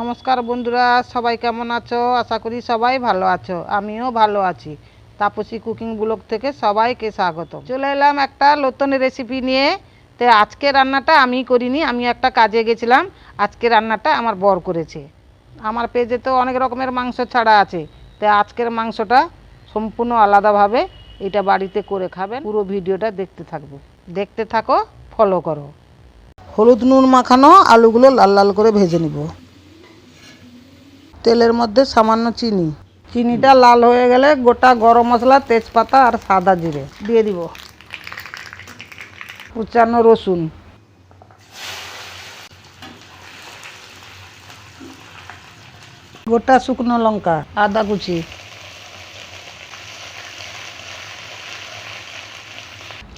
নমস্কার বন্ধুরা, সবাই কেমন আছো? আশা করি সবাই ভালো আছো। আমিও ভালো আছি। তাপসী কুকিং ব্লগ থেকে সবাইকে স্বাগত চলে এলাম একটা নতুন রেসিপি নিয়ে। তো আজকে রান্নাটা আমি করিনি, আমি একটা কাজে গেছিলাম। আজকে রান্নাটা আমার বর করেছে। আমার পেজে তো অনেক রকমের মাংস ছাড়া আছে। তো আজকের মাংসটা সম্পূর্ণ আলাদাভাবে এটা বাড়িতে করে খাবেন। পুরো ভিডিওটা দেখতে থাকবে। দেখতে থাকো ফলো করো। হলুদ নুন মাখানো আলুগুলো লাল লাল করে ভেজে নিব। তেলের মধ্যে সামান্য চিনি। চিনিটা লাল হয়ে গেলে গোটা গরম মশলা, তেজপাতা আর সাদা জিরে দিয়ে দিব। কুচানো রসুন। গোটা শুকনো লঙ্কা, আদা কুচি।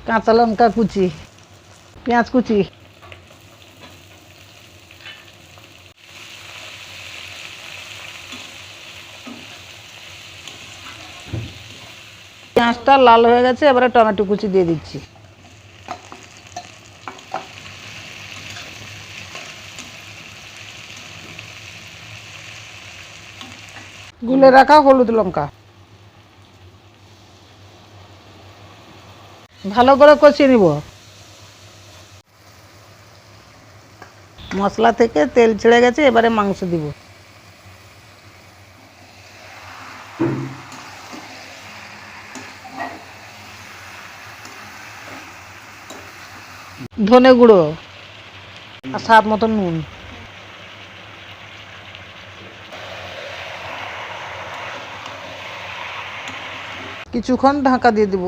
কাঁচা লঙ্কা কুচি, পেঁয়াজ কুচি। পেঁয়াজটা লাল হয়ে গেছে, এবারে টমেটো কুচি দিয়ে দিচ্ছি। গুলে রাখা হলুদ লঙ্কা। ভালো করে কষিয়ে নিব। মশলা থেকে তেল ছেড়ে গেছে, এবারে মাংস দিব। ধনে গুঁড়ো আর স্বাদ মতো নুন। কিছুক্ষণ ঢাকা দিয়ে দিব।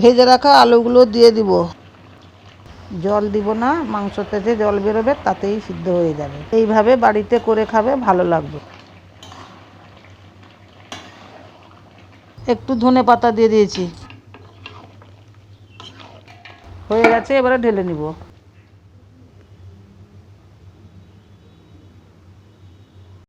ভেজে রাখা আলুগুলো দিয়ে দিব। জল দিব না মাংসতে যে জল বেরোবে তাতেই সিদ্ধ হয়ে যাবে। এইভাবে বাড়িতে করে খাবে, ভালো লাগবে। একটু ধনে পাতা দিয়ে দিয়েছি। হয়ে গেছে এবারে ঢেলে নিব।